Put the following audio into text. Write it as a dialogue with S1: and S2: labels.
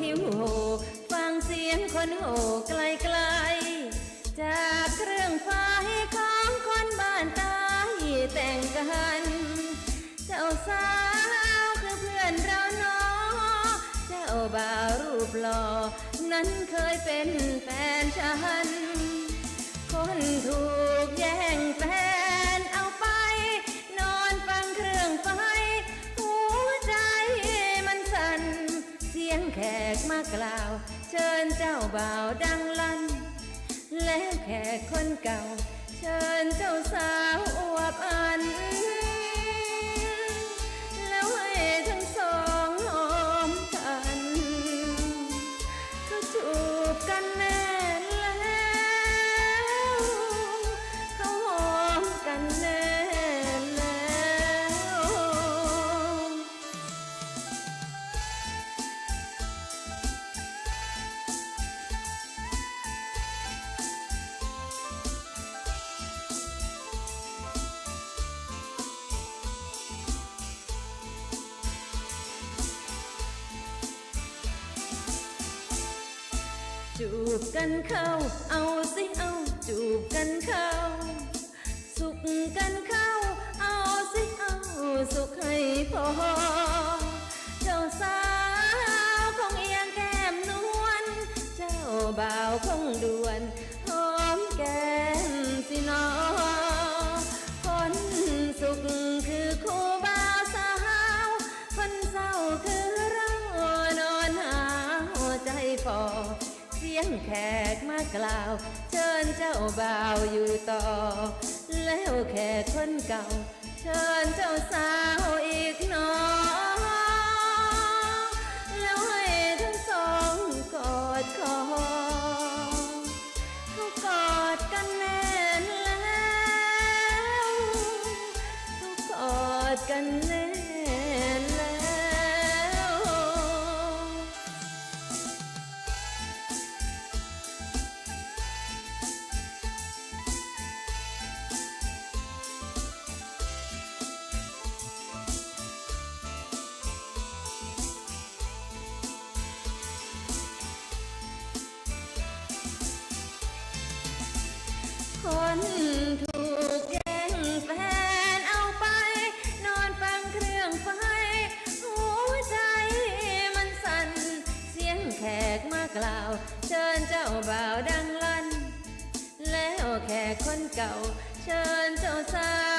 S1: หิวโหฟังเสียงคนโห่ไกลๆจากเครื่องไฟของคนบ้านตายแต่งกัน เจ้าสาวคือเพื่อนเราเนาะเจ้าบ่าวรูปหล่อนั้นเคยเป็นแฟนฉัน คนถูกแย่งแฟน ยงแขกมากล่าว เชิญเจ้าบ่าวดังลั่น แล้วแขกคนเก่า เชิญ จูบกันเข้า เอาสิเอาจูบกันเข้า สุขกันเข้า เอาสิเอาสุขให้พอ เจ้าสาวคงเอียงแก้มนวล เจ้าบ่าวคงด่วนหอ กมากล่าว เชิญเจ้าบ่าวอยู่ต่อ แล้วแขกคนเก่า เชิญเจ้าสาวอีกหนอ แล้วให้ทั้งสองกอดคอเขากอดกันแน่นแล้วเขากอดกันแน่น กล่าว เชิญเจ้าบ่าวดังลั่น แล้วแขกคนเก่า เชิญเจ้าสาว